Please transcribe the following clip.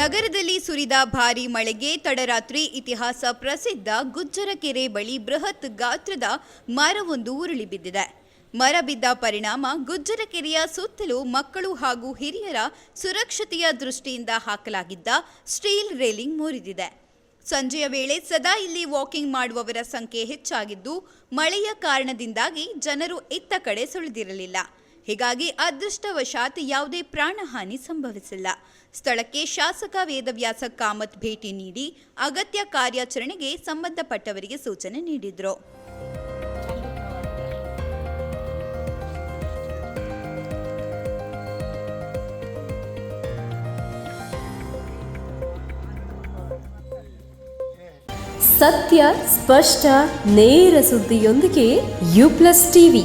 ನಗರದಲ್ಲಿ ಸುರಿದ ಭಾರೀ ಮಳೆಗೆ ತಡರಾತ್ರಿ ಇತಿಹಾಸ ಪ್ರಸಿದ್ಧ ಗುಜ್ಜರಕೆರೆ ಬಳಿ ಬೃಹತ್ ಗಾತ್ರದ ಮರವೊಂದು ಉರುಳಿ ಬಿದ್ದಿದೆ. ಮರ ಬಿದ್ದ ಪರಿಣಾಮ ಗುಜ್ಜರಕೆರೆಯ ಸುತ್ತಲೂ ಮಕ್ಕಳು ಹಾಗೂ ಹಿರಿಯರ ಸುರಕ್ಷತೆಯ ದೃಷ್ಟಿಯಿಂದ ಹಾಕಲಾಗಿದ್ದ ಸ್ಟೀಲ್ ರೇಲಿಂಗ್ ಮುರಿದಿದೆ. ಸಂಜೆಯ ವೇಳೆ ಸದಾ ಇಲ್ಲಿ ವಾಕಿಂಗ್ ಮಾಡುವವರ ಸಂಖ್ಯೆ ಹೆಚ್ಚಾಗಿದ್ದು, ಮಳೆಯ ಕಾರಣದಿಂದಾಗಿ ಜನರು ಇತ್ತ ಕಡೆ ಸುಳಿದಿರಲಿಲ್ಲ. ಹೀಗಾಗಿ ಅದೃಷ್ಟವಶಾತ್ ಯಾವುದೇ ಪ್ರಾಣಹಾನಿ ಸಂಭವಿಸಿಲ್ಲ. ಸ್ಥಳಕ್ಕೆ ಶಾಸಕ ವೇದವ್ಯಾಸ ಕಾಮತ್ ಭೇಟಿ ನೀಡಿ ಅಗತ್ಯ ಕಾರ್ಯಾಚರಣೆಗೆ ಸಂಬಂಧಪಟ್ಟವರಿಗೆ ಸೂಚನೆ ನೀಡಿದರು. ಸತ್ಯ, ಸ್ಪಷ್ಟ, ನೇರ ಸುದ್ದಿಯೊಂದಿಗೆ ಯು ಪ್ಲಸ್ ಟಿವಿ.